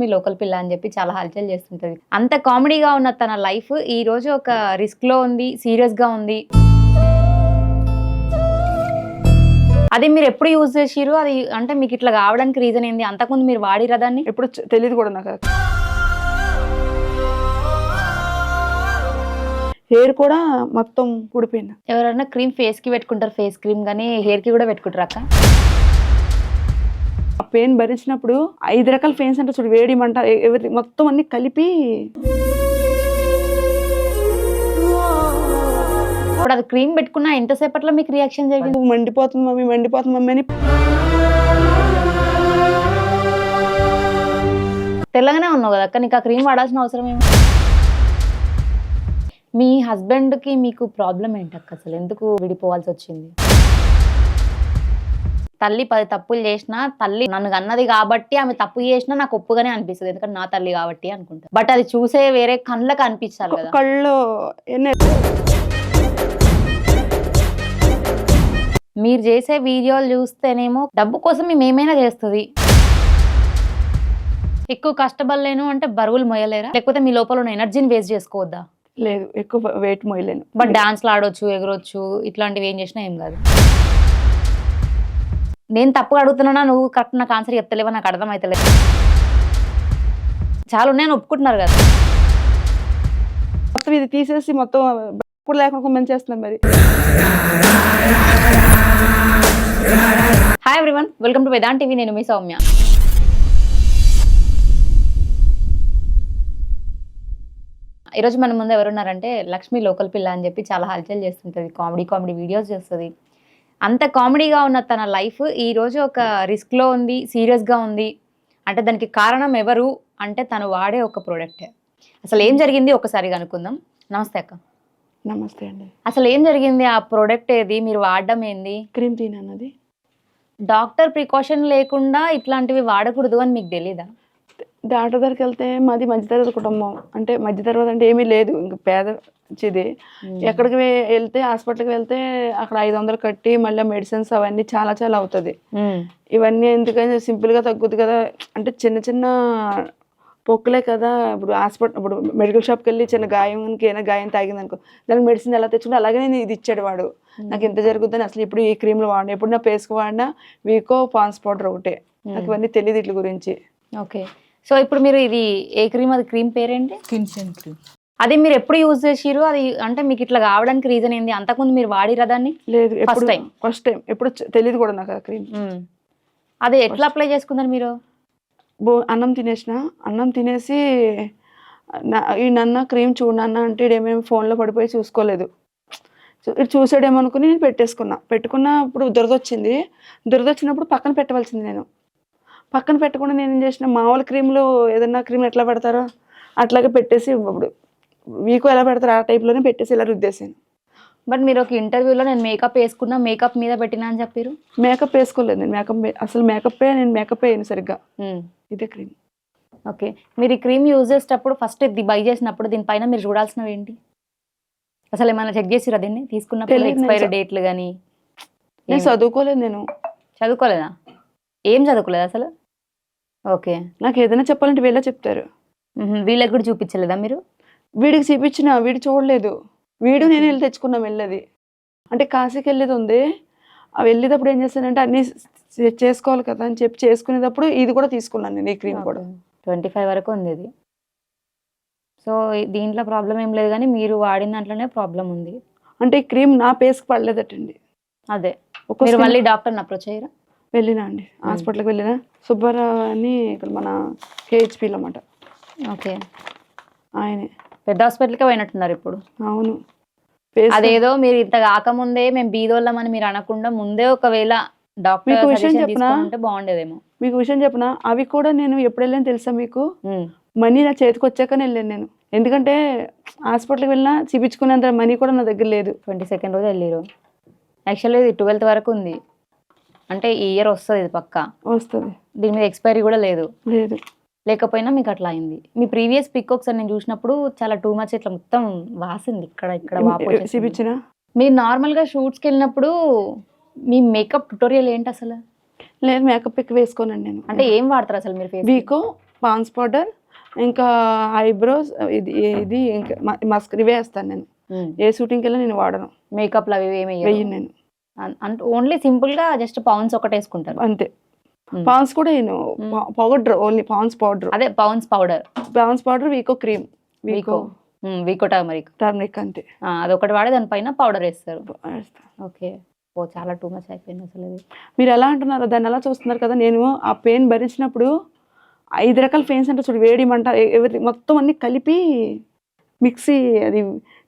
Lakshmi local పిల్ల అని చెప్పి చాలా హల్చల్ చేస్తుంటది. అంత కామెడీగా ఉన్న తన లైఫ్ ఈ రోజు ఒక రిస్క్లో ఉంది సీరియస్గా ఉంది. అది మీరు ఎప్పుడు యూజ్ చేసిరు అది అంటే మీకు ఇట్లా కావడానికి రీజన్ ఏంది? అంతకుముందు మీరు వాడిరా దాన్ని? ఎప్పుడు తెలియదు కూడా నాకు. హెయిర్ కూడా మొత్తం ఊడిపోయింది. ఎవరైనా క్రీమ్ ఫేస్కి పెట్టుకుంటారు ఫేస్ క్రీమ్ కానీ హెయిర్కి కూడా పెట్టుకుంటారు అక్క? పెయిన్ భరించినప్పుడు ఐదు రకాల పెయిన్స్ అంటే చూడు వేడి మంట మొత్తం అన్ని కలిపి ఇప్పుడు అది క్రీమ్ పెట్టుకున్నా ఎంతసేపట్లో మీకు రియాక్షన్ జరిగింది? మండిపోతుంది మమ్మీ మండిపోతుంది మమ్మీ అని తెల్లగానే ఉన్నావు కదా అక్క నీకు ఆ క్రీమ్ వాడాల్సిన అవసరం ఏమి? మీ హస్బెండ్కి మీకు ప్రాబ్లం ఏంటక్క అసలు? ఎందుకు విడిపోవాల్సి వచ్చింది? తల్లి పది తప్పులు చేసినా తల్లి నన్ను అన్నది కాబట్టి ఆమె తప్పు చేసినా నాకు ఒప్పుగానే అనిపిస్తుంది. ఎందుకంటే నా తల్లి కాబట్టి అనుకుంటా. బట్ అది చూసే వేరే కళ్ళకి అనిపించాలి కదా. కళ్ళు మీరు చేసే వీడియోలు చూస్తేనేమో డబ్బు కోసం మేము ఏమైనా చేస్తుంది. ఎక్కువ కష్టపడలేను అంటే బరువులు మోయలేరా లేకపోతే మీ లోపల ఉన్న ఎనర్జీని వేస్ట్ చేసుకోవద్దా? లేదు ఎక్కువ వెయిట్ మోయలేను బట్ డాన్స్లు ఆడొచ్చు ఎగరొచ్చు ఇట్లాంటివి ఏం చేసినా ఏం కాదు. నేను తప్పుగా అడుగుతున్నా నువ్వు కరెక్ట్ నాకు ఆన్సర్ చెప్తలేవా? నాకు అర్థమవుతలేదు చాలా ఉన్నాయని ఒప్పుకుంటున్నారు కదా. మొత్తం ఇది తీసేసి మొత్తం కూడా లేకుండా మంచి చేస్తున్నాం మరి. Hi everyone welcome to Vedant TV నేను మీ సౌమ్య. ఈరోజు మన ముందు ఎవరున్నారంటే లక్ష్మి లోకల్ పిల్ల అని చెప్పి చాలా హల్చల్ చేస్తుంటుంది. కామెడీ కామెడీ వీడియోస్ చేస్తుంది. అంత కామెడీగా ఉన్న తన లైఫ్ ఈ రోజు ఒక రిస్క్లో ఉంది సీరియస్గా ఉంది. అంటే దానికి కారణం ఎవరు? అంటే తను వాడే ఒక ప్రోడక్ట్. అసలు ఏం జరిగింది? ఒకసారి కనుక్కుందాం. నమస్తే అక్క. నమస్తే అండి. అసలు ఏం జరిగింది? ఆ ప్రోడక్ట్ ఏది? మీరు వాడడం ఏంది? క్రీమ్ తీనన్నది డాక్టర్ ప్రికాషన్ లేకుండా ఇట్లాంటివి వాడకూడదు అని మీకు తెలీదా? డాక్టర్ దగ్గరికి వెళ్తే మాది మధ్యతరగతి కుటుంబం. అంటే మధ్యతరగతి అంటే ఏమీ లేదు. ఇంక పేద చిది. ఎక్కడికి వెళ్తే హాస్పిటల్కి వెళ్తే అక్కడ ఐదు వందలు కట్టి మళ్ళీ మెడిసిన్స్ అవన్నీ చాలా చాలా అవుతుంది. ఇవన్నీ ఎందుకని సింపుల్గా తగ్గుద్ది కదా. అంటే చిన్న చిన్న పొక్కులే కదా. ఇప్పుడు హాస్పిటల్ ఇప్పుడు మెడికల్ షాప్కి వెళ్ళి చిన్న గాయానికి ఏమైనా గాయం తాగింది అనుకో దానికి మెడిసిన్ ఎలా తెచ్చుకుంటే అలాగే నేను ఇది ఇచ్చాడు వాడు. నాకు ఎంత జరుగుతుందని అసలు ఇప్పుడు ఈ క్రీమ్లు వాడిన ఎప్పుడు నా పేస్కి వాడినా వీకో పాన్స్ పౌడర్ ఒకటే. నాకు ఇవన్నీ తెలియదు ఇట్ల గురించి. ఓకే. సో ఇప్పుడు మీరు ఇది ఏ క్రీమ్? అది క్రీమ్ పేరేంటి? కిన్షన్ క్రీమ్. అది మీరు ఎప్పుడు యూజ్ చేసిరు అది అంటే మీకు ఇట్లా కావడానికి రీజన్ ఏంది? అంతకుముందు మీరు వాడిరా దాన్ని? లేదు ఎప్పుడు time. ఫస్ట్ టైం ఎప్పుడు తెలియదు కూడా నాకు ఆ క్రీమ్. అది ఎట్లా అప్లై చేసుకున్నారు మీరు? బో అన్నం తినేసిన? అన్నం తినేసి ఈ నన్న క్రీమ్ చూడన్న అంటే ఈడేమేమి ఫోన్లో పడిపోయి చూసుకోలేదు. ఇటు చూసాడేమో అనుకుని నేను పెట్టేసుకున్నా. పెట్టుకున్నప్పుడు దురద వచ్చింది దురద వచ్చినప్పుడు పక్కన పెట్టవలసింది నేను. పక్కన పెట్టకుండా నేను ఏం చేసిన మామూలు క్రీమ్లు ఏదన్నా క్రీమ్ ఎట్లా పెడతారో అట్లాగే పెట్టేసి ఇప్పుడు వీకు ఎలా పెడతారో ఆ టైప్లోనే పెట్టేసి ఇలా రుద్దేసాను బట్ మీరు ఒక ఇంటర్వ్యూలో నేను మేకప్ వేసుకున్నా మేకప్ మీద పెట్టినా అని చెప్పారు? మేకప్ వేసుకోలేదు నేను. మేకప్ అసలు మేకప్ నేను మేకప్ వేయను సరిగ్గా. ఇదే క్రీమ్. ఓకే. మీరు ఈ క్రీమ్ యూజ్ చేసేటప్పుడు ఫస్ట్ ఇది బై చేసినప్పుడు దీనిపైన మీరు చూడాల్సినవి ఏంటి? అసలు ఏమైనా చెక్ చేసిరా దీన్ని? తీసుకున్నప్పుడు ఎక్స్పైరీ డేట్లు కానీ నేను చదువుకోలేదు నేను. చదువుకోలేదా? ఏం చదువుకోలేదు అసలు? ఓకే. నాకు ఏదైనా చెప్పాలంటే వీళ్ళే చెప్తారు. మ్మ్. వీళ్ళకి కూడా చూపించలేదా మీరు? వీడికి చూపించిన వీడు చూడలేదు. వీడు నేను వెళ్ళి తెచ్చుకున్నాం వెళ్ళేది. అంటే కాశీకి వెళ్ళేది ఉంది. ఆ వెళ్ళేటప్పుడు ఏం చేస్తానంటే అన్ని చే- చేసుకోవాలి కదా అని చెప్పి చేసుకునేటప్పుడు ఇది కూడా తీసుకున్నాను నేను ఈ క్రీమ్ కూడా. ట్వంటీ ఫైవ్ వరకు ఉంది ఇది. సో దీంట్లో ప్రాబ్లం ఏం లేదు కానీ మీరు వాడిన దాంట్లోనే ప్రాబ్లం ఉంది. అంటే ఈ క్రీమ్ నా పేస్కి పడలేదటండి. అదే. ఒక్కో మీరు skin- మళ్ళీ డాక్టర్ని అప్రోచ్ అయ్యారా? వెళ్ళినా అండి. హాస్పిటల్కి వెళ్ళినా. సుబ్బారావు అని ఇక్కడ మన కేహెచ్పిలో అన్నమాట. ఓకే. ఆయనే. పెద్ద హాస్పిటల్కే పోయినట్టున్నారు ఇప్పుడు. అవును. అదేదో మీరు ఇంత కాకముందే మేము బీదోళ్ళమని మీరు అనకుండా ముందే ఒకవేళ డాక్టర్ మీకు విషయం చెప్పనా? బాగుండేదేమో. మీకు విషయం చెప్పనా? అవి కూడా నేను ఎప్పుడు వెళ్ళాను తెలుసా మీకు? మనీ నా చేతికి వచ్చాకనే వెళ్ళాను నేను. ఎందుకంటే హాస్పిటల్కి వెళ్ళినా చూపించుకునేంత మనీ కూడా నా దగ్గర లేదు. ట్వంటీ సెకండ్ రోజు వెళ్ళిరు. యాక్చువల్లీ ఇది ట్వెల్త్ వరకు ఉంది. అంటే ఈ ఇయర్ వస్తుంది ఇది పక్కా. వస్తుంది. దీని మీద ఎక్స్పైరీ కూడా లేదు. లేదు. లేకపోయినా మీకు అట్లా అయింది. మీ ప్రీవియస్ పిక్ ఒకసారి నేను చూసినప్పుడు చాలా టూ మచ్ ఇట్లా మొత్తం వాసింది ఇక్కడ ఇక్కడ. చూపించిన? మీరు నార్మల్గా షూట్స్కి వెళ్ళినప్పుడు మీ మేకప్ ట్యుటోరియల్ ఏంటి అసలు? లేదు మేకప్ ఎక్కువ వేసుకోనండి నేను. అంటే ఏం వాడతారు అసలు మీరు వీకో పాన్స్ పౌడర్ ఇంకా ఐబ్రోస్ ఇది ఇది ఇంకా మస్క్ ఇవే వేస్తాను నేను. ఏ షూటింగ్కి వెళ్ళి నేను వాడను. మేకప్ అవి ఏమి వెయ్యి నేను. అంటే ఓన్లీ సింపుల్గా జస్ట్ పౌన్స్ ఒకటి వేసుకుంటారు అంతే. పాన్స్ కూడా నేను. Powder only Pond's powder. అదే Pond's powder. Pond's powder Vicco cream. Vicco Vicco. Turmeric. Turmeric అంతే. అదొకటి వాడి దానిపైన పౌడర్ వేస్తారు. వేస్తా. ఓకే. ఓ చాలా టూ మచ్ అయిపోయింది అసలు మీరు ఎలా అంటున్నారు? దాన్ని ఎలా చూస్తున్నారు కదా? నేను ఆ పెయిన్ భరించినప్పుడు ఐదు రకాల పెయిన్స్ అంటే చూడు వేడి మంట మొత్తం అన్ని కలిపి మిక్సీ అది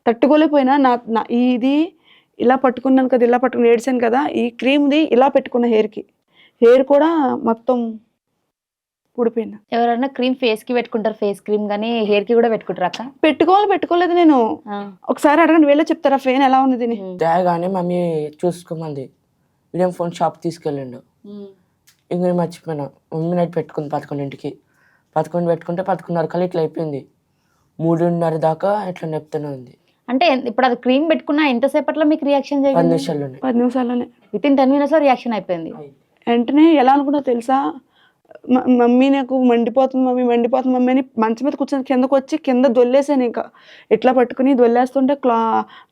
తట్టుకోలేకపోయినా నా ఇది ఇలా పట్టుకున్నాను కదా ఇలా పట్టుకుని ఏడ్చాను కదా ఈ క్రీమ్ది ఇలా పెట్టుకున్న హెయిర్కి. హెయిర్ కూడా మొత్తం ఊడిపోయింది. ఎవరైనా క్రీమ్ ఫేస్కి పెట్టుకుంటారు ఫేస్ క్రీమ్ కానీ హెయిర్కి కూడా పెట్టుకుంటారు అక్క? పెట్టుకోవాలి పెట్టుకోలేదు నేను. ఆ. ఒకసారి అడగండి వెళ్ళి చెప్తారా ఫెయిన్ ఎలా ఉంది దీని. తేగానే మమ్మీ చూసుకోమంది. వీడియో ఫోన్ షాప్ తీసుకెళ్ళిండు. ఇంక నేను మర్చిపోయినా. మమ్మీ నైట్ పెట్టుకుంది పదకొండింటికి. పదకొండు పెట్టుకుంటే పదకొండున్నర కల్లా ఇట్లా అయిపోయింది. మూడున్నర దాకా ఇట్లా నొప్పితూనే ఉంది. అంటే ఇప్పుడు అది క్రీమ్ పెట్టుకున్నా ఎంతసేపట్లో మీకు రియాక్షన్ పది నిమిషాల్లోనే. పది నిమిషాల్లోనే. విత్ ఇన్ టెన్ మినిట్స్లో రియాక్షన్ అయిపోయింది. వెంటనే ఎలా అనుకున్నా తెలుసా? మ- మమ్మీ నాకు మండిపోతుంది మమ్మీ మండిపోతుంది మమ్మీ అని మంచం మీద కూర్చొని కిందకు వచ్చి కింద దొల్లేసాను ఇంకా. ఇట్లా పట్టుకుని దొల్లేస్తుంటే క్లా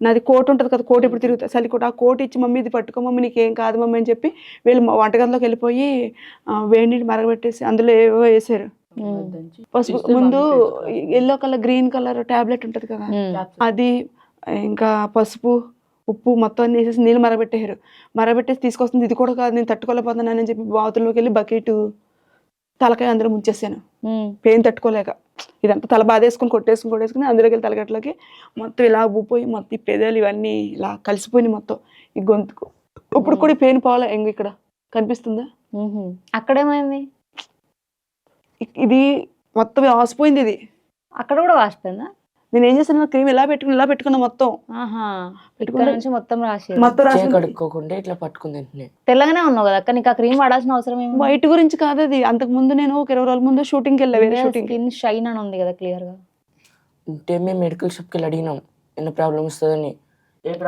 నాది కోట్ ఉంటుంది కదా కోట్ ఇప్పుడు తిరుగుతుంది చలి కోట్. ఆ కోట్ ఇచ్చి మమ్మీ ఇది పట్టుకో మమ్మీ నీకేం కాదు మమ్మీ అని చెప్పి వీళ్ళు మా వంటగదిలోకి వెళ్ళిపోయి ఆ, వేడి నీళ్ళు మరగబెట్టేసి అందులో ఏవో వేసారు. పసుపు ముందు yellow colour green colour tablet ఉంటుంది కదా. అది ఇంకా పసుపు ఉప్పు మొత్తం అన్ని వేసేసి నీళ్ళు మరగబెట్టేశారు మరగబెట్టేసి తీసుకొస్తుంది. ఇది కూడా కాదు నేను తట్టుకోలేకపోతున్నాను అని చెప్పి బాతుల్లోకి వెళ్ళి బకెట్ తలకాయ అందులో ముంచేసాను. పెయిన్ తట్టుకోలేక. ఇదంతా తల బాధేసుకుని కొట్టేసుకుని కొట్టేసుకుని అందులోకి వెళ్ళి తలగట్లోకి మొత్తం ఇలా ఊపోయి మొత్తం ఈ పెదాలు ఇవన్నీ ఇలా కలిసిపోయినాయి మొత్తం. ఈ గొంతుకు. ఇప్పుడు కూడా పెయిన్ పోవాలా ఎంగ ఇక్కడ కనిపిస్తుందా? అక్కడేమైంది? ఇది మొత్తం ఆసిపోయింది ఇది. అక్కడ కూడా వాసిపోయిందా? నేను ఏం చేశాను? క్రీమ్ ఇలా పెట్టుకుని ఇలా పెట్టుకున్నా మొత్తం. నుంచి మొత్తం రాసి మొత్తం రాసింది. కడుక్కోకుండా ఇట్లా పట్టుకుంది తెల్లగానే ఉన్నావు కదా అక్క నీకు ఆ క్రీమ్ వాడాల్సిన అవసరం ఏమి వైట్ గురించి కాదు అది. అంతకు ముందు నేను ఒక ఇరవై రోజుల ముందు షూటింగ్కి వెళ్ళా వేరే షూటింగ్. స్కిన్ షైన్ అని ఉంది కదా క్లియర్గా ఉంటే మేము మెడికల్ షాప్కి వెళ్ళి అడిగినాం ఎన్ని ప్రాబ్లమ్ వస్తుందని?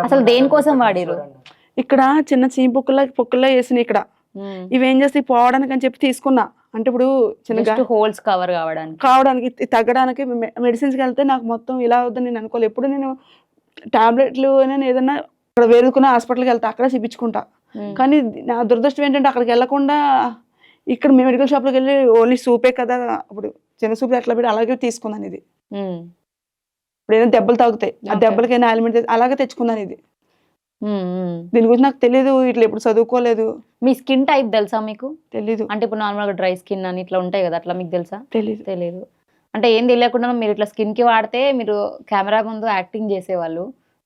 అసలు దేనికోసం వాడిరు? ఇక్కడ చిన్న చీమ పొక్కుల్లా పొక్కుల్లా వేసినాయి ఇక్కడ. ఇవి ఏం చేస్తాయి పోవడానికి అని చెప్పి తీసుకున్నా అంటే ఇప్పుడు చిన్నగా జస్ట్ హోల్స్ కవర్ కావడానికి కావడానికి తగ్గడానికి మెడిసిన్స్కి వెళ్తే నాకు మొత్తం ఇలా అవుతుంది నేను అనుకోలేదు ఎప్పుడు నేను టాబ్లెట్లు నేను ఏదన్నా ఇక్కడ వేరుకున్న హాస్పిటల్కి వెళ్తా అక్కడ చూపించుకుంటా. కానీ నా దురదృష్టం ఏంటంటే అక్కడికి వెళ్ళకుండా ఇక్కడ మెడికల్ షాప్లోకి వెళ్ళి ఓన్లీ సూపే కదా అప్పుడు చిన్న సూప్ ఎట్లా పెట్టి అలాగే తీసుకున్నాను ఇది. ఇప్పుడు ఏదైనా దెబ్బలు తాగుతాయి ఆ. దెబ్బలకైనా ఆలిమెంట్ అలాగే తెచ్చుకున్నాను ఇది. దీని గురించి నాకు తెలియదు ఇట్లా ఎప్పుడు చదువుకోలేదు. మీ స్కిన్ టైప్ తెలుసా మీకు? తెలీదు. అంటే ఇప్పుడు నార్మల్గా డ్రై స్కిన్ అని ఇట్లా ఉంటాయి కదా అట్లా మీకు తెలుసా? తెలీదు. తెలియదు అంటే ఏం తెలియకుండా మీరు ఇట్లా స్కిన్కి వాడితే మీరు కెమెరా ముందు యాక్టింగ్ చేసేవాళ్ళు.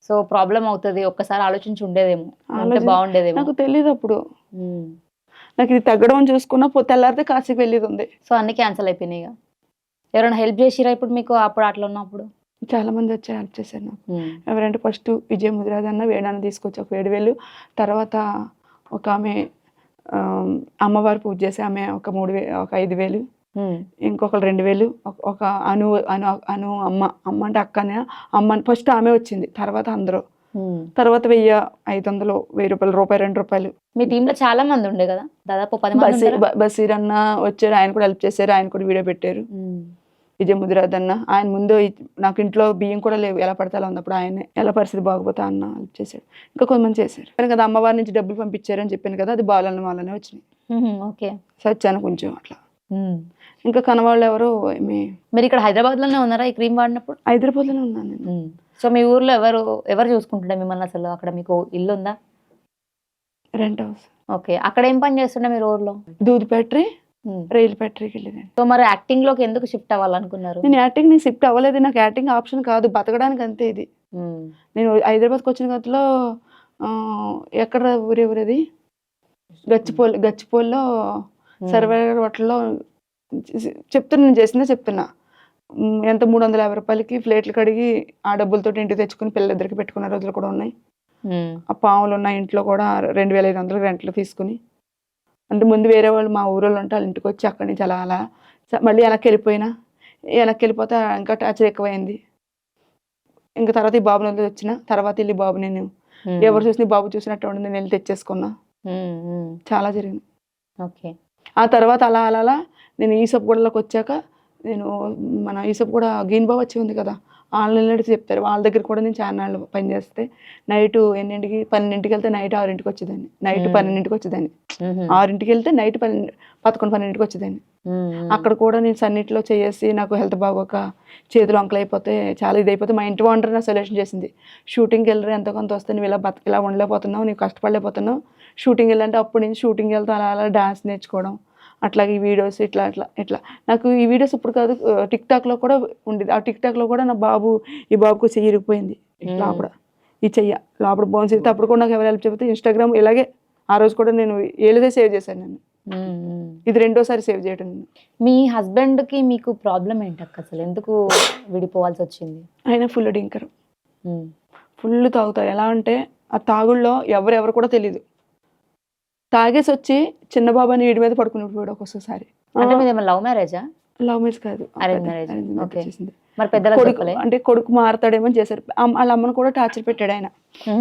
సో ప్రాబ్లం అవుతుంది ఒక్కసారి ఆలోచించి ఉండేదేమో. అంటే బాగుండేదేమో. నాకు తెలియదు అప్పుడు. నాకు ఇది తగ్గడం చూసుకున్నా పో తెల్లారితే కాశీకి వెళ్ళేది ఉంది. సో అన్ని క్యాన్సిల్ అయిపోయినాయి ఎవరైనా హెల్ప్ చేసిరా ఇప్పుడు మీకు అప్పుడు అట్లా ఉన్నప్పుడు? చాలా మంది వచ్చి హెల్ప్ చేశారు నాకు. ఎవరంటే ఫస్ట్ విజయ ముదిరాజ్ అన్న వేడాన్ని తీసుకొచ్చి ఒక ఏడు వేలు తర్వాత ఒక ఆమె అమ్మవారు పూజ చేసి ఆమె ఒక మూడు వే ఒక ఐదు వేలు. ఇంకొకరు రెండు వేలు ఒక- అను అను అను అమ్మ అమ్మ అంటే అక్కనే అమ్మ ఫస్ట్ ఆమె వచ్చింది తర్వాత అందరూ. తర్వాత వెయ్యి ఐదు వందలు వెయ్యి రూపాయలు రూపాయి రెండు రూపాయలు మీ టీమ్లో చాలా మంది ఉండే కదా దాదాపు బసీర్ అన్న వచ్చారు ఆయన కూడా హెల్ప్ చేశారు ఆయన కూడా వీడియో పెట్టారు. విజయ ముదిరాజ్ అన్న ఆయన ముందు నాకు ఇంట్లో బియ్యం కూడా లేవు ఎలా పడితే అలా ఉన్నప్పుడు ఆయన ఎలా పరిస్థితి బాగపోతే అన్న హెల్ప్ చేశాడు. ఇంకా కొంతమంది చేశారు. చెప్పాను కదా అమ్మవారి నుంచి డబ్బులు పంపించారు అని చెప్పాను కదా అది బాలన్న వాళ్ళనే వచ్చినాయి. ఓకే. సచ్చాను కొంచెం అట్లా. ఇంకా కనవాళ్ళు ఎవరు మీరు ఇక్కడ హైదరాబాద్లోనే ఉన్నారా ఈ క్రీమ్ వాడినప్పుడు? హైదరాబాద్లోనే ఉన్నాను నేను. సో మీ ఊర్లో ఎవరు ఎవరు చూసుకుంటుండే మిమ్మల్ని అసలు? అక్కడ మీకు ఇల్లు ఉందా? Rent house. ఓకే. అక్కడ ఏం పని చేస్తుండే మీరు ఊర్లో? దూద్ ఫ్యాక్టరీ. రైలు ఫ్యాక్టరీకి వెళ్ళేదాన్ని సో మరి యాక్టింగ్లోకి ఎందుకు షిఫ్ట్ అవ్వాలనుకున్నారు? నేను యాక్టింగ్ నేను షిఫ్ట్ అవ్వలేదు. నాకు యాక్టింగ్ ఆప్షన్ కాదు. బతకడానికి అంతే ఇది. ఉమ్. నేను హైదరాబాద్కి వచ్చిన గతలో ఎక్కడ ఊరే ఊరేది గచ్చిపోల్ గచ్చిపోల్లో ఉమ్. సర్వేర్ హోటల్లో చెప్తున్నా నేను చేసిందే చెప్తున్నా. ఎంత? మూడు వందల యాభై రూపాయలకి ప్లేట్లు కడిగి ఆ డబ్బులతో ఇంటికి తెచ్చుకుని పిల్లలిద్దరికి పెట్టుకున్న రోజులు కూడా ఉన్నాయి. ఆ పాములు ఉన్న ఇంట్లో కూడా రెండు వేల ఐదు వందలు రెంట్లు తీసుకుని. అంటే ముందు వేరే వాళ్ళు మా ఊరిలో ఉంటే వాళ్ళ ఇంటికి వచ్చి అక్కడి నుంచి అలా అలా మళ్ళీ వెనక్కి వెళ్ళిపోయినా. వెనక్కి వెళ్ళిపోతే ఇంకా టార్చర్ ఎక్కువైంది. ఇంకా తర్వాత ఈ బాబుని వదిలి వచ్చిన తర్వాత వెళ్ళి బాబు నేను. ఎవరు చూసి నీ బాబు చూసినట్టు ఉండి నేను వెళ్ళి తెచ్చేసుకున్నా. చాలా జరిగింది. ఓకే. ఆ తర్వాత అలా అలా అలా నేను ఈ సబ్బుగూడలోకి వచ్చాక నేను మన ఈసప్ కూడా గీన్ బాబు వచ్చి ఉంది కదా ఆన్లైన్లో చెప్తారు వాళ్ళ దగ్గర కూడా నేను ఛానల్ పని చేస్తే నైట్ ఎన్నింటికి పన్నెండింటికి వెళ్తే నైట్ ఆరింటికి వచ్చేదాన్ని. నైట్. పన్నెండింటికి వచ్చేదాన్ని. ఆరింటికి వెళ్తే నైట్ పన్నెండు పదకొండు పన్నెండింటికి వచ్చేదాన్ని. అక్కడ కూడా నేను సన్నిట్లో చేసి నాకు హెల్త్ బాగోక చేతులు అంకలు అయిపోతే చాలా ఇది అయిపోతే మా ఇంటి ఓనర్ నా సొల్యూషన్ చేసింది. షూటింగ్కి వెళ్ళరు ఎంతో కొంత వస్తే నువ్వు ఇలా బతక ఇలా ఉండలేకపోతున్నావు నీవు కష్టపడలేకపోతున్నావు. షూటింగ్ వెళ్ళంటే అప్పటి నుంచి షూటింగ్ వెళ్తా అలా అలా డాన్స్ నేర్చుకోవడం అట్లాగే ఈ వీడియోస్ ఇట్లా అట్లా ఇట్లా. నాకు ఈ వీడియోస్ ఇప్పుడు కాదు టిక్ టాక్లో కూడా ఉండేది. ఆ టిక్ టాక్లో కూడా నా బాబు ఈ బాబుకు చెయ్యి ఇరిగిపోయింది. లోపల. ఈ చెయ్య లోపల బోన్స్ అయితే అప్పుడు కూడా నాకు ఎవరు హెల్ప్ చెబితే ఇన్స్టాగ్రామ్ ఇలాగే ఆ రోజు కూడా నేను ఏళ్ళదే సేవ్ చేశాను నేను. ఇది రెండోసారి సేవ్ చేయడం మీ హస్బెండ్కి మీకు ప్రాబ్లం ఏంటక్క అసలు? ఎందుకు విడిపోవాల్సి వచ్చింది? ఆయన ఫుల్ డింకర్. ఫుల్ తాగుతారు. ఎలా అంటే ఆ తాగుల్లో ఎవరెవరు కూడా తెలియదు తాగేసి వచ్చి చిన్న బాబాని వీడి మీద పడుకుని పోయాడు ఒక్కొక్కసారి అంటే మీది ఏమైనా లవ్ మ్యారేజా లవ్ మ్యారేజ్ కాదు. మరి కొడుకు అంటే కొడుకు మారుతాడేమో చేశారు. వాళ్ళ అమ్మను కూడా టార్చర్ పెట్టాడు ఆయన.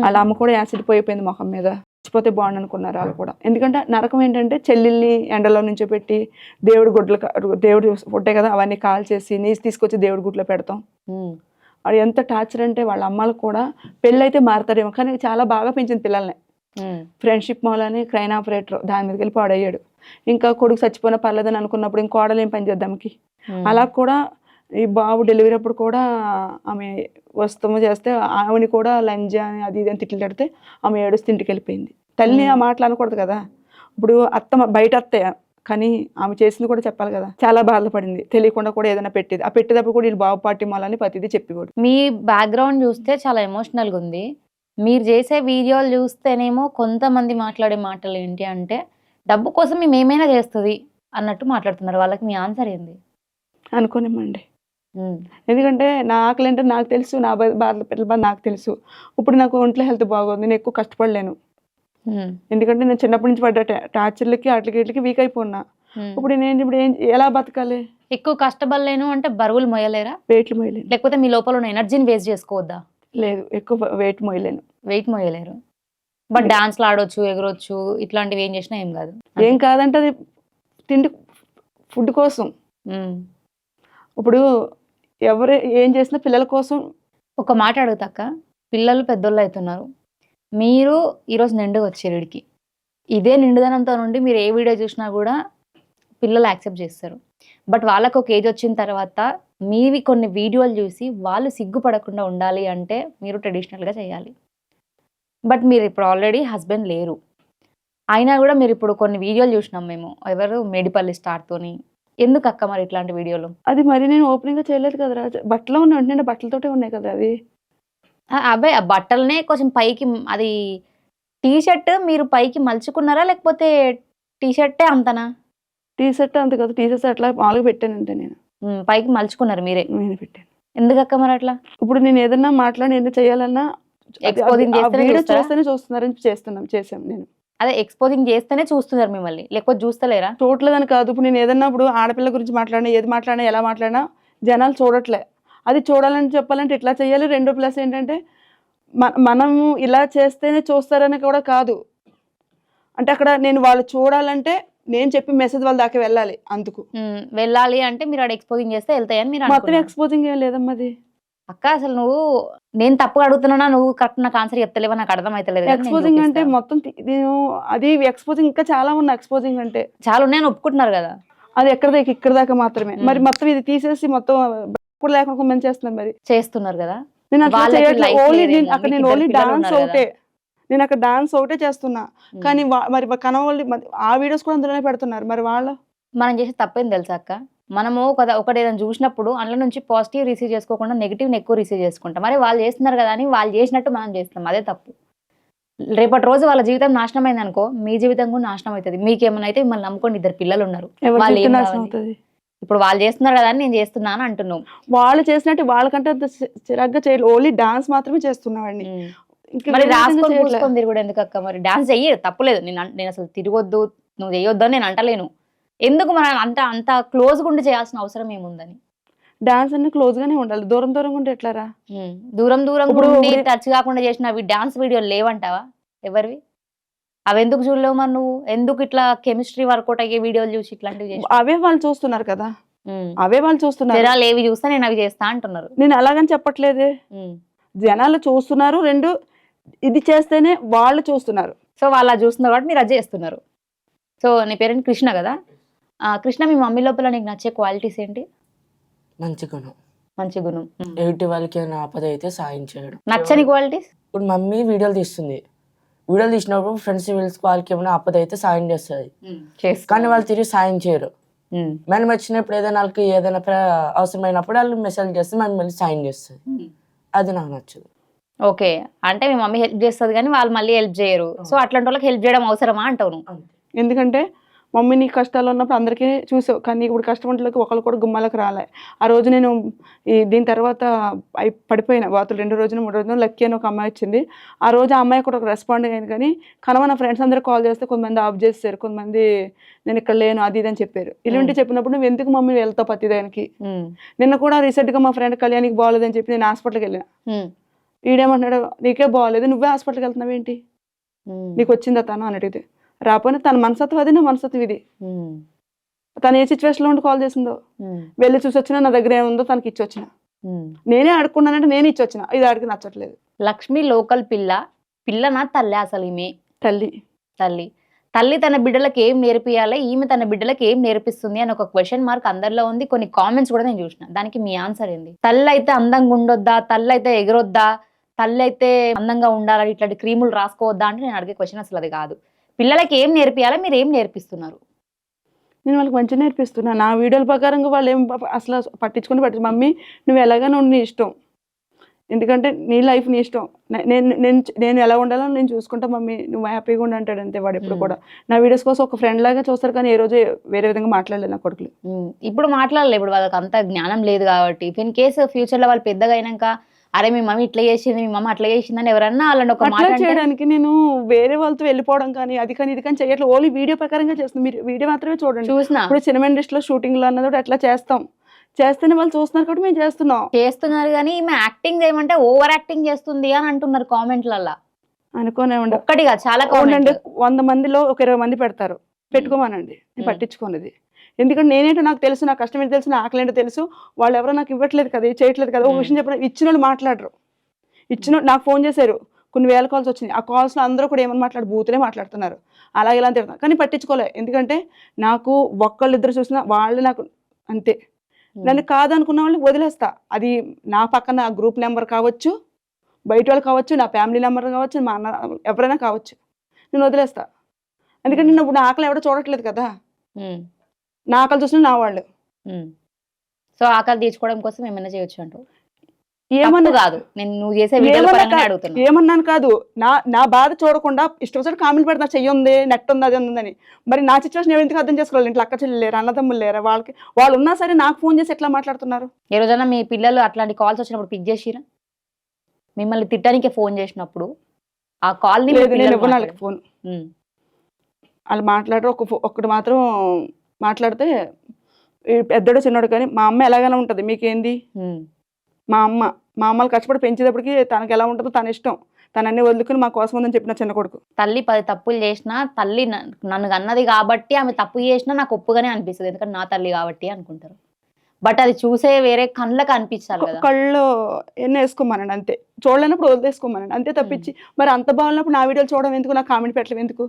వాళ్ళ అమ్మ కూడా యాసిడ్ పోయిపోయింది మొహం మీద. చచ్చిపోతే బాగుండు అనుకున్నారు వాళ్ళు కూడా. ఎందుకంటే నరకం ఏంటంటే చెల్లెల్ని ఎండలో నుంచో పెట్టి దేవుడి గుడ్లు దేవుడు ఉంటాయి కదా అవన్నీ కాల్ చేసి నీసి తీసుకొచ్చి దేవుడి గుడ్లో పెడతాం. అది ఎంత టార్చర్ అంటే వాళ్ళ అమ్మలకు కూడా పెళ్ళైతే మారుతాడేమో కానీ చాలా బాగా పెంచింది పిల్లల్ని. ఫ్రెండ్షిప్ మూలని క్రైన్ ఆపరేటర్ దాని మీదకి వెళ్ళి పాడయ్యాడు. ఇంకా కొడుకు చచ్చిపోయినా పర్లేదని అనుకున్నప్పుడు ఇంకో కోడలు ఏం పని చేద్దాంకి ఉమ్. అలా కూడా ఈ బాబు డెలివరీ అప్పుడు కూడా ఆమె వస్తాము చేస్తే ఆమెని కూడా లంజ అని అది ఇది అని తిట్లు పెడితే ఆమె ఏడుస్తూ ఇంటికి వెళ్ళిపోయింది. తల్లిని ఆ మాటలు అనకూడదు కదా. ఇప్పుడు అత్త బయట అత్తయ్య కానీ ఆమె చేసింది కూడా చెప్పాలి కదా. చాలా బాధపడింది. తెలియకుండా కూడా ఏదైనా పెట్టేది. ఆ పెట్టేటప్పుడు కూడా వీళ్ళు బాబు పార్టీ మూలని ప్రతిదీ చెప్పేవాడు. మీ బ్యాక్గ్రౌండ్ చూస్తే చాలా ఎమోషనల్గా ఉంది. మీరు చేసే వీడియోలు చూస్తేనేమో కొంతమంది మాట్లాడే మాటలు ఏంటి అంటే డబ్బు కోసం మేము ఏమైనా చేస్తుంది అన్నట్టు మాట్లాడుతున్నారు. వాళ్ళకి మీ ఆన్సర్ ఏంది? అనుకోనిమ్మండి. ఎందుకంటే నా ఆకలి అంటే నాకు తెలుసు నా బాధ పిల్లల బాధ నాకు తెలుసు. ఇప్పుడు నాకు ఒంట్లో హెల్త్ బాగోదు నేను ఎక్కువ కష్టపడలేను. ఎందుకంటే నేను చిన్నప్పటి నుంచి పడ్డ టార్చర్లకి అట్లకి ఇట్లకి వీక్ అయిపోయినా. ఇప్పుడు నేను ఇప్పుడు ఏం ఎలా బతకాలి? ఎక్కువ కష్టపడలేను అంటే బరువులు మోయలేరా? వెయిట్లు మోయలేను. లేకపోతే మీ లోపల ఉన్న ఎనర్జీని వేస్ట్ చేసుకోవద్దా? లేదు ఎక్కువ వెయిట్ మోయలేను. వెయిట్ మోయలేరు. బట్ డాన్స్లు ఆడొచ్చు ఎగరొచ్చు ఇట్లాంటివి ఏం చేసినా ఏం కాదు. ఏం కాదంటే అది తిండి ఫుడ్ కోసం. ఇప్పుడు ఎవరు ఏం చేసినా పిల్లల కోసం ఒక మాట అడుగుతాక పిల్లలు పెద్దోళ్ళు అవుతున్నారు మీరు ఈరోజు నిండుగా వచ్చారు ఇదే నిండుదనంతో నుండి మీరు ఏ వీడియో చూసినా కూడా పిల్లలు యాక్సెప్ట్ చేస్తారు. బట్ వాళ్ళకు ఒక ఏజ్ వచ్చిన తర్వాత మీవి కొన్ని వీడియోలు చూసి వాళ్ళు సిగ్గుపడకుండా ఉండాలి అంటే మీరు ట్రెడిషనల్గా చేయాలి. బట్ మీరు ఇప్పుడు ఆల్రెడీ హస్బెండ్ లేరు. అయినా కూడా మీరు ఇప్పుడు కొన్ని వీడియోలు చూసినాం మేము. ఎవరు మేడిపల్లి స్టార్తోని ఎందుకు అక్క మరి ఇట్లాంటి వీడియోలు? అది మరి నేను ఓపెనింగ్గా చేయలేదు కదరా. బట్టలో ఉన్న వెంటనే బట్టలతోటే ఉన్నాయి కదా అవి. అవే ఆ బట్టలనే కొంచెం పైకి అది టీ షర్ట్ మీరు పైకి మలుచుకున్నారా లేకపోతే టీ షర్టే అంతనా? టీ షర్ట్ అంత కదా టీ షర్ట్స్ అట్లా మామూలుగా పెట్టాను అంతే నేను పైకి మలుచుకున్నారు మీరే. నేను పెట్టాను. ఎందుకక్క మరి అట్లా? ఇప్పుడు నేను ఏదన్నా మాట్లాడి ఏదైనా చేయాలన్నా ఆ చేస్తేనే చూస్తున్నారని చేస్తున్నాం చేసాం నేను. అదే ఎక్స్పోజింగ్ చేస్తేనే చూస్తున్నారు మిమ్మల్ని లేకపోతే చూస్తలేరా? చూడలేదని కాదు ఇప్పుడు నేను ఏదన్నా ఇప్పుడు ఆడపిల్ల గురించి మాట్లాడినా ఏది మాట్లాడినా ఎలా మాట్లాడినా జనాలు చూడట్లే. అది చూడాలని చెప్పాలంటే ఇట్లా చేయాలి రెండో ప్లస్ ఏంటంటే మన మనము ఇలా చేస్తేనే చూస్తారని కూడా కాదు. అంటే అక్కడ నేను వాళ్ళు చూడాలంటే నేను చెప్పి మెసేజ్ వాళ్ళ దాకా వెళ్ళాలి అందుకు. వెళ్ళాలి అంటే మీరు ఎక్స్పోజింగ్ చేస్తే వెళ్తాయని మీరు మొత్తం. ఎక్స్పోజింగ్ ఏం లేదమ్మా అది. అక్క అసలు నువ్వు నేను తప్పుగా అడుగుతున్నా నువ్వు కరెక్ట్ నాకు ఆన్సర్ చెప్తలేవా? నాకు అర్థం అవుతలేదు ఎక్స్పోజింగ్ అంటే మొత్తం నేను అది ఎక్స్పోజింగ్ ఇంకా చాలా ఉన్నాయి ఎక్స్పోజింగ్ అంటే. చాలా ఉన్నాయని ఒప్పుకుంటున్నారు కదా. అది ఎక్కడ దాకా ఇక్కడ దాకా మాత్రమే. మరి మొత్తం ఇది తీసేసి మొత్తం కూడా లేకుండా మంచి చేస్తున్నాను మరి. చేస్తున్నారు కదా. నేను అట్లా ఓన్లీ అక్కడ నేను ఓన్లీ డాన్స్ ఒకటే నేను అక్కడ డాన్స్ ఒకటే చేస్తున్నా. కానీ మరి కనవాళ్ళు ఆ వీడియోస్ కూడా అందులోనే పెడుతున్నారు. మరి వాళ్ళ? మనం చేసే తప్పేం తెలుసా అక్క? మనము కదా ఒకటి ఏదైనా చూసినప్పుడు అందులో నుంచి పాజిటివ్ రిసీవ్ చేసుకోకుండా నెగిటివ్ ఎక్కువ రిసీవ్ చేసుకుంటాం. మరి వాళ్ళు చేస్తున్నారు కదా అని వాళ్ళు చేసినట్టు మనం చేస్తున్నాం అదే తప్పు. రేపటి రోజు వాళ్ళ జీవితం నాశనం అయింది అనుకో మీ జీవితం కూడా నాశనం అవుతుంది. మీకేమైనా అయితే మిమ్మల్ని నమ్ముకోండి. ఇద్దరు పిల్లలు ఉన్నారు. వాళ్ళు ఏం కావాలి? ఇప్పుడు వాళ్ళు చేస్తున్నారు కదా అని నేను చేస్తున్నాను అంటున్నావు. వాళ్ళు చేసినట్టు వాళ్ళకంటే చిరాగ్గా చేయలేదు ఓన్లీ డాన్స్ మాత్రమే చేస్తున్నావాడిని ఇంకా మరి రాసుకొని తిరుగుడు ఎందుకు అక్క? మరి డాన్స్ చెయ్యి తప్పులేదు. నేను నేను అసలు తిరగొద్దు నువ్వు చేయొద్దు అని నేను అంటలేను. ఎందుకు మనం అంత అంత క్లోజ్గా ఉండి చేయాల్సిన అవసరం ఏముందని? డాన్స్ అన్ని క్లోజ్ గానే ఉండాలి. దూరం దూరంగా ఉంటే ఎట్లారా? దూరం దూరం ఉండి టచ్ కాకుండా చేసిన అవి డాన్స్ వీడియోలు లేవంటావా? ఎవరివి? అవి ఎందుకు చూడలేవు మరి నువ్వు? ఎందుకు ఇట్లా కెమిస్ట్రీ వర్కౌట్ అయ్యే వీడియోలు చూసి ఇట్లాంటివి అవే వాళ్ళు చూస్తున్నారు కదా. అవే వాళ్ళు చూస్తున్నారు. జనాలు ఏవి చూస్తే నేను అవి చేస్తా అంటున్నారు. నేను అలాగని చెప్పట్లేదే. జనాలు చూస్తున్నారు రెండు ఇది చేస్తేనే వాళ్ళు చూస్తున్నారు. సో వాళ్ళు చూస్తున్నారు కాబట్టి మీరు అది చేస్తున్నారు. సో నీ పేరెంట్? కృష్ణ కదా? ఆ, కృష్ణ మీ మమ్మీ లోపల నీకు నచ్చే క్వాలిటీస్ ఏంటి? మంచి గుణం. మంచి గుణం. ఎదుటి వాళ్ళకి ఏమైనా ఆపద అయితే సాయం చేయడం. నచ్చని క్వాలిటీస్? ఇప్పుడు మమ్మీ వీడియోలు తీస్తుంది. వీడియోలు తీసినప్పుడు ఫ్రెండ్స్ వీళ్ళకి వాళ్ళకి ఏమైనా ఆపద అయితే సాయం చేస్తుంది. కానీ వాళ్ళు తిరిగి సాయం చేయరు. మనం వచ్చినప్పుడు ఏదైనా వాళ్ళకి ఏదైనా అవసరమైనప్పుడు వాళ్ళు మెసేజ్ చేస్తే మనం మళ్ళీ సాయం చేస్తుంది. అది నాకు నచ్చదు. ఓకే. అంటే మీ మమ్మీ హెల్ప్ చేస్తుంది కానీ వాళ్ళు మళ్ళీ హెల్ప్ చేయరు. సో అట్లాంటి వాళ్ళకి హెల్ప్ చేయడం అవసరమా అంటావు నువ్వు? ఎందుకంటే మమ్మీ నీ కష్టాలు ఉన్నప్పుడు అందరికీ చూసావు. కానీ నీకు ఇప్పుడు కష్టం ఉంటలేక ఒకళ్ళు కూడా గుమ్మాలకు రాలే. ఆ రోజు నేను ఈ దీని తర్వాత అయి పడిపోయిన. వాతులు రెండు రోజులు మూడు రోజులు లక్కీ అని ఒక అమ్మాయి వచ్చింది. ఆ రోజు ఆ అమ్మాయి కూడా ఒక రెస్పాండ్ అయింది కానీ కనవ నా ఫ్రెండ్స్ అందరూ కాల్ చేస్తే కొంతమంది ఆఫ్ చేస్తారు కొంతమంది నేను ఇక్కడ లేను అది ఇది అని చెప్పారు. ఇలాంటి చెప్పినప్పుడు నువ్వు ఎందుకు మమ్మీ వెళ్తావు ప్రతి దానికి ఉమ్. నిన్న కూడా రీసెంట్గా మా ఫ్రెండ్ కళ్యాణికి బాగోలేదని చెప్పి నేను హాస్పిటల్కి వెళ్ళిన. ఈడేమంటున్నాడు నీకే బాగోలేదు నువ్వే హాస్పిటల్కి వెళ్తున్నావు ఏంటి. నీకు వచ్చిందా తను? అని అడిగితే రాపోయినా తన మనసత్వం అది నా మనసత్వం ఇది. తను ఏ సిచ్యువేషన్లో ఉండి కాల్ చేసిందో. వెళ్ళి చూసి వచ్చినా నా దగ్గర ఏముందో తనకి ఇచ్చి వచ్చిన. నేనే అడుక్కున్నానంటే నేను ఇచ్చి వచ్చిన ఇది ఆడికి నచ్చట్లేదు. లక్ష్మి లోకల్ పిల్ల పిల్లనా తల్లి అసలు ఈమె? తల్లి. తల్లి. తల్లి తన బిడ్డలకు ఏం నేర్పియాలి ఈమె తన బిడ్డలకు ఏం నేర్పిస్తుంది అని ఒక క్వశ్చన్ మార్క్ అందరిలో ఉంది. కొన్ని కామెంట్స్ కూడా నేను చూసిన. దానికి మీ ఆన్సర్ ఏంది? తల్లి అయితే అందంగా ఉండొద్దా? తల్లి అయితే ఎగరొద్దా? తల్లి అయితే అందంగా ఉండాలని ఇట్లాంటి క్రీములు రాసుకోవద్దా అంటే నేను అడిగే క్వశ్చన్ అసలు అది కాదు. పిల్లలకి ఏం నేర్పియాలి? మీరు ఏం నేర్పిస్తున్నారు? నేను వాళ్ళకి మంచిగా నేర్పిస్తున్నా. నా వీడియోల ప్రకారంగా వాళ్ళు ఏం అసలు పట్టించుకుని పట్టి మమ్మీ నువ్వు ఎలాగైనా ఉండి నీ ఇష్టం. ఎందుకంటే నీ లైఫ్ నీ ఇష్టం. నేను నేను నేను ఎలా ఉండాలో నేను చూసుకుంటా మమ్మీ. నువ్వు హ్యాపీగా ఉండి అంటాడు అంతే వాడు ఎప్పుడు. కూడా. నా వీడియోస్ కోసం ఒక ఫ్రెండ్ లాగా చూస్తారు కానీ ఏ రోజు వేరే విధంగా మాట్లాడలేదు నా కొడుకులు. ఇప్పుడు మాట్లాడలే. ఇప్పుడు వాళ్ళకి అంత జ్ఞానం లేదు కాబట్టి. ఇన్ కేసు ఫ్యూచర్లో వాళ్ళు పెద్దగా అయినాక అరే మీ మమ్మీ ఇట్లా చేసింది మీ మమ్మ అట్లా చేసిందని ఎవరన్నా వాళ్ళని ఒక మాట చేయడానికి నేను వేరే వాళ్ళతో వెళ్ళిపోవడం కానీ అది కానీ ఇది కానీ చేయట్లేదు. ఓన్లీ వీడియో ప్రకారంగా చేస్తుంది మీరు వీడియో మాత్రమే చూడండి. చూసిన? ఇప్పుడు సినిమా ఇండస్ట్రీలో షూటింగ్లో అన్నది కూడా అట్లా చేస్తాం. చేస్తేనే వాళ్ళు చూస్తున్నారు కాబట్టి మేము చేస్తున్నాం. చేస్తున్నారు కానీ ఈమె యాక్టింగ్ చేయమంటే ఓవర్ యాక్టింగ్ చేస్తుంది అని అంటున్నారు కామెంట్లల్లో. అనుకోనే ఉండ ఒక్కటిగా చాలా వంద మందిలో ఒక ఇరవై మంది పెడతారు. పెట్టుకోమనండి. పట్టించుకోనిది. ఎందుకంటే నేనేంటో నాకు తెలుసు నా కష్టం ఏంటో తెలుసు నా ఆకలి ఏంటో తెలుసు వాళ్ళు ఎవరో నాకు ఇవ్వట్లేదు కదా చేయట్లేదు కదా ఒక. విషయం చెప్పిన ఇచ్చిన వాళ్ళు మాట్లాడరు. ఇచ్చిన వాళ్ళు నాకు ఫోన్ చేశారు కొన్ని వేల కాల్స్ వచ్చినాయి. ఆ కాల్స్లో అందరూ కూడా ఏమని మాట్లాడు బూతులే మాట్లాడుతున్నారు. అలాగే ఇలా తిడుతున్నారు. కానీ పట్టించుకోలే. ఎందుకంటే నాకు ఒక్కళ్ళు ఇద్దరు చూసినా వాళ్ళు నాకు అంతే. నన్ను కాదనుకున్న వాళ్ళని వదిలేస్తా. అది నా పక్కన గ్రూప్ నెంబర్ కావచ్చు బయట వాళ్ళు కావచ్చు నా ఫ్యామిలీ నెంబర్ కావచ్చు మా అన్న ఎవరైనా కావచ్చు. నేను వదిలేస్తా. ఎందుకంటే నేను ఇప్పుడు నా ఆకలి ఎవడో చూడట్లేదు కదా. నా ఆకలి చూసిన నా వాళ్ళు. సో ఆకలి తీర్చుకోవడం కోసం ఏమైనా చేయొచ్చు అంటూ ఏమన్నా కాదు. నేను నువ్వు చేసే ఏమన్నాను కాదు. నా నా బాధ చూడకుండా ఇష్టం వచ్చినట్టు కామెంట్ పెడతా చెయ్యి ఉంది నెట్ ఉంది అది ఉందని. మరి నా సిచ్యువేషన్ ఎవరు ఎందుకు అర్థం చేసుకోవాలి? ఇంట్లో అక్క చెల్లి లేరు అన్నదమ్ములు లేరా? వాళ్ళకి వాళ్ళు ఉన్నా సరే నాకు ఫోన్ చేసి ఎట్లా మాట్లాడుతున్నారు? ఏ రోజైనా మీ పిల్లలు అట్లాంటి కాల్స్ వచ్చినప్పుడు పిక్ చేసిరా? మిమ్మల్ని తిట్టడానికి ఫోన్ చేసినప్పుడు ఆ కాల్ నేను ఇవ్వను వాళ్ళకి. ఫోన్ వాళ్ళు మాట్లాడరు. ఒక ఒకటి మాత్రం మాట్లాడితే పెద్దోడు చిన్నోడు కానీ మా అమ్మ ఎలాగైనా ఉంటుంది మీకేంది? మా అమ్మ మా అమ్మలు కష్టపడి పెంచేటప్పటికి తనకి ఎలా ఉంటుందో తన ఇష్టం. తను అన్ని వదులుకుని మా కోసం ఉందని చెప్పిన చిన్న కొడుకు. తల్లి పది తప్పులు చేసినా తల్లి నన్ను అన్నది కాబట్టి ఆమె తప్పు చేసినా నాకు ఒప్పుగానే అనిపిస్తుంది. ఎందుకంటే నా తల్లి కాబట్టి అనుకుంటారు. బట్ అది చూసే వేరే కళ్ళకి అనిపించాలి కళ్ళు ఎన్ని వేసుకోమనండి అంతే. చూడలేనప్పుడు వదిలేసుకోమనండి అంతే తప్పించి. మరి అంత బాగున్నప్పుడు నా వీడియోలు చూడడం ఎందుకు? నా కామెంట్ పెట్టడం ఎందుకు.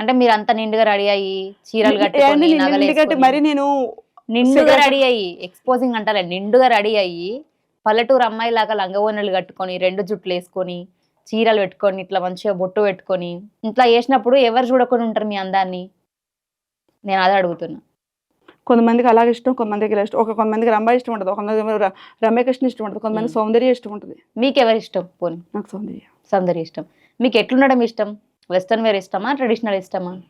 అంటే మీరు అంత నిండుగా రెడీ అయ్యి చీరలు కట్టుకొని మరి నేను నిండుగా రెడీ అయ్యి ఎక్స్పోజింగ్ అంటారే నిండుగా రెడీ అయ్యి పల్లెటూరు అమ్మాయి లాగా లంగవోనలు కట్టుకొని రెండు జుట్లు వేసుకొని చీరలు పెట్టుకొని ఇట్లా మంచిగా బొట్టు పెట్టుకొని ఇట్లా చేసినప్పుడు ఎవరు చూడకుండా ఉంటారు మీ అందాన్ని? నేను అదే అడుగుతున్నా. కొంతమందికి అలాగే ఇష్టం కొంతమందికి ఇలా ఇష్టం. ఒక కొంతమందికి రంభ ఇష్టం ఉంటుంది కొంతమంది రమ్యకృష్ణ ఇష్టం ఉంటుంది కొంతమంది. సౌందర్య ఇష్టం ఉంటుంది. మీకు ఎవరి ఇష్టం? పోనీ. నాకు సౌందర్య. సౌందర్య ఇష్టం. మీకు ఎట్లుండడం ఇష్టం? వెస్ట్రన్ వేర్ ఇష్టమా ట్రెడిషనల్ ఇష్టమా?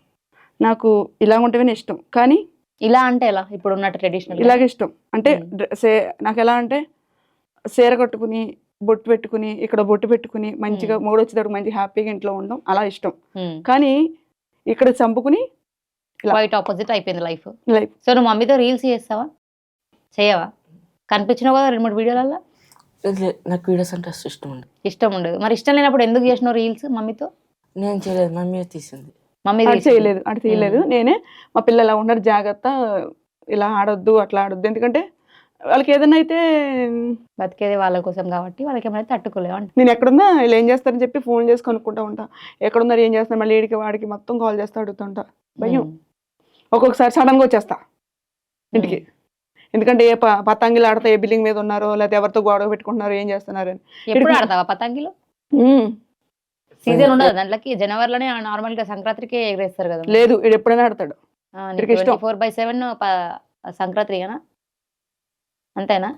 నాకు ఇలా ఉంటేనే ఇష్టం. కానీ ఇలా అంటే ఎలా? ఇప్పుడు ఉన్నట్టు ట్రెడిషనల్ ఇలాగే ఇష్టం. అంటే Hmm. సే- నాకు ఎలా అంటే చీర కట్టుకుని బొట్టు పెట్టుకుని ఇక్కడ బొట్టు పెట్టుకుని మంచిగా Hmm. మూడు వచ్చేటప్పుడు మంచి హ్యాపీగా ఇంట్లో ఉండడం అలా ఇష్టం. కానీ ఇక్కడ చంపుకుని. వైట్ ఆపోజిట్ అయిపోయింది లైఫ్ లైఫ్ సో నువ్వు మమ్మీతో రీల్స్ చేస్తావా? చేయవా? కనిపించినావు కదా రెండు మూడు వీడియోలలో లేదు, లేదు, నాకు వీడియోస్ అంటే ఇష్టం ఉండదు. ఇష్టం ఉండదు. మరి ఇష్టం లేనప్పుడు ఎందుకు చేసినావు రీల్స్ మమ్మీతో? నేను చేయలేదు. మమ్మీ తీసింది. మమ్మీ అటు. చేయలేదు. అటు తీయలేదు. నేనే మా పిల్లలు ఉన్నారు జాగ్రత్త. ఇలా ఆడొద్దు అట్లా ఆడొద్దు. ఎందుకంటే వాళ్ళకి ఏదైనా అయితే బతికేది వాళ్ళ కోసం కాబట్టి వాళ్ళకి ఏమైనా తట్టుకోలేవు అంట. నేను ఎక్కడున్నా వీళ్ళు ఏం చేస్తారని చెప్పి ఫోన్ చేసి కనుక్కుంటా ఉంటా. ఎక్కడున్నారు ఏం చేస్తున్నారు మళ్ళీ వీడికి వాడికి మొత్తం కాల్ చేస్తా అడుగుతుంటా భయం. ఒక్కొక్కసారి సడన్గా వచ్చేస్తా ఇంటికి. ఎందుకంటే ఏ పతంగిలు ఆడతా ఏ బిల్డింగ్ మీద ఉన్నారో లేకపోతే ఎవరితో గొడవ పెట్టుకుంటున్నారో ఏం చేస్తున్నారు అని. ఎప్పుడు ఆడతావా పతంగిలు? సీజన్ ఉండదు దాంట్లోకి జనవరిలోనే నార్మల్గా సంక్రాంతికి ఎగరేస్తారు కదా. లేదు వీడు ఎప్పుడైనా ఆడతాడు. ఫోర్ బై సెవెన్ సంక్రాంతి అంతేనా?